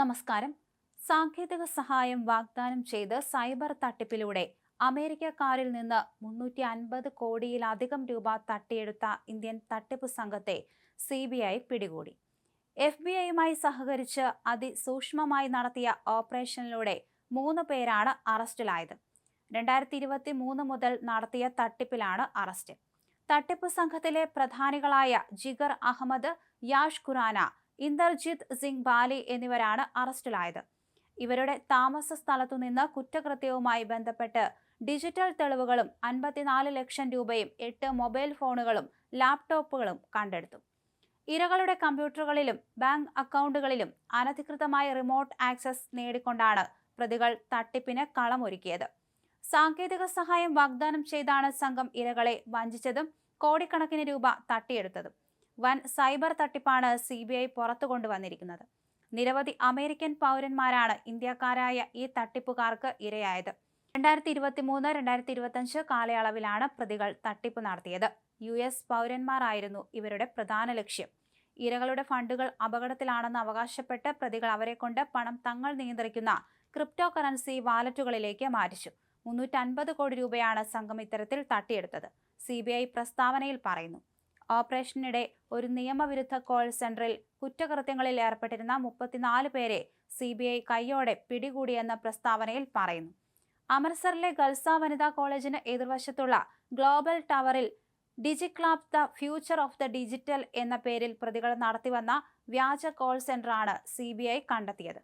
നമസ്കാരം. സാങ്കേതിക സഹായം വാഗ്ദാനം ചെയ്ത് സൈബർ തട്ടിപ്പിലൂടെ അമേരിക്കക്കാരിൽ നിന്ന് മുന്നൂറ്റി അൻപത് കോടിയിലധികം രൂപ തട്ടിയെടുത്ത ഇന്ത്യൻ തട്ടിപ്പ് സംഘത്തെ സി ബി ഐ പിടികൂടി. എഫ് ബി ഐയുമായി സഹകരിച്ച് അതിസൂക്ഷ്മമായി നടത്തിയ ഓപ്പറേഷനിലൂടെ മൂന്ന് പേരാണ് അറസ്റ്റിലായത്. രണ്ടായിരത്തി ഇരുപത്തി മൂന്ന് മുതൽ നടത്തിയ തട്ടിപ്പിലാണ് അറസ്റ്റ്. തട്ടിപ്പ് സംഘത്തിലെ പ്രധാനികളായ ജിഗർ അഹമ്മദ് യാഷ് ഖുറാന ഇന്ദർജിത് സിംഗ് ബാലി എന്നിവരാണ് അറസ്റ്റിലായത്. ഇവരുടെ താമസ സ്ഥലത്തുനിന്ന് കുറ്റകൃത്യവുമായി ബന്ധപ്പെട്ട് ഡിജിറ്റൽ തെളിവുകളും അൻപത്തിനാല് ലക്ഷം രൂപയും എട്ട് മൊബൈൽ ഫോണുകളും ലാപ്ടോപ്പുകളും കണ്ടെടുത്തു. ഇരകളുടെ കമ്പ്യൂട്ടറുകളിലും ബാങ്ക് അക്കൗണ്ടുകളിലും അനധികൃതമായ റിമോട്ട് ആക്സസ് നേടിക്കൊണ്ടാണ് പ്രതികൾ തട്ടിപ്പിന് കളമൊരുക്കിയത്. സാങ്കേതിക സഹായം വാഗ്ദാനം ചെയ്താണ് സംഘം ഇരകളെ വഞ്ചിച്ചതും കോടിക്കണക്കിന് രൂപ തട്ടിയെടുത്തതും. വൻ സൈബർ തട്ടിപ്പാണ് സി ബി ഐ പുറത്തു കൊണ്ടുവന്നിരിക്കുന്നത്. നിരവധി അമേരിക്കൻ പൗരന്മാരാണ് ഇന്ത്യക്കാരായ ഈ തട്ടിപ്പുകാർക്ക് ഇരയായത്. രണ്ടായിരത്തി ഇരുപത്തി മൂന്ന് രണ്ടായിരത്തി ഇരുപത്തഞ്ച് കാലയളവിലാണ് പ്രതികൾ തട്ടിപ്പ് നടത്തിയത്. യു എസ് പൗരന്മാരായിരുന്നു ഇവരുടെ പ്രധാന ലക്ഷ്യം. ഇരകളുടെ ഫണ്ടുകൾ അപകടത്തിലാണെന്ന് അവകാശപ്പെട്ട് പ്രതികൾ അവരെ കൊണ്ട് പണം തങ്ങൾ നിയന്ത്രിക്കുന്ന ക്രിപ്റ്റോ കറൻസി വാലറ്റുകളിലേക്ക് മാറ്റിച്ചു. മുന്നൂറ്റൻപത് കോടി രൂപയാണ് സംഘം ഇത്തരത്തിൽ തട്ടിയെടുത്തത്. സി പ്രസ്താവനയിൽ പറയുന്നു. ഓപ്പറേഷനിടെ ഒരു നിയമവിരുദ്ധ കോൾ സെന്ററിൽ കുറ്റകൃത്യങ്ങളിൽ ഏർപ്പെട്ടിരുന്ന മുപ്പത്തിനാല് പേരെ സി ബി ഐ കൈയോടെ പിടികൂടിയെന്ന പ്രസ്താവനയിൽ പറയുന്നു. അമൃത്സറിലെ ഗൾസ വനിതാ കോളേജിന് എതിർവശത്തുള്ള ഗ്ലോബൽ ടവറിൽ ഡിജിക്ലാബ് the future of the digital എന്ന പേരിൽ പ്രതികൾ നടത്തിവന്ന വ്യാജ കോൾ സെന്ററാണ് സി കണ്ടെത്തിയത്.